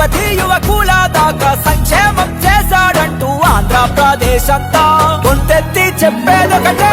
యువతి యువకుల దాకా సంక్షేమం చేశాడంటూ ఆంధ్రప్రదేశ్ అంతా గొంతెత్తి చెప్పేదొకటే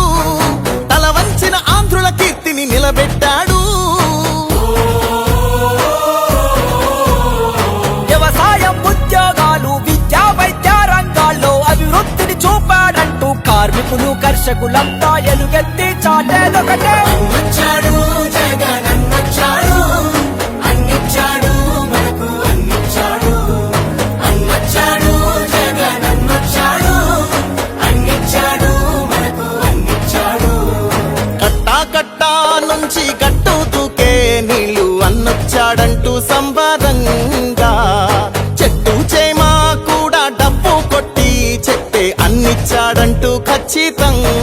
రైతులు కర్షకులంతా ఎలుగెత్తి చాటేదొకటే. వచ్చాడు. అన్నిచ్చాడు అన్నచ్చాడు. అన్నిచ్చాడు కట్టా కట్టా నుంచి నీళ్ళు అన్నొచ్చాడంటూ సంబరంగా. చెట్టు చేమా కూడా డబ్బు కొట్టి చెట్టే అన్నిచ్చాడంటూ 起等。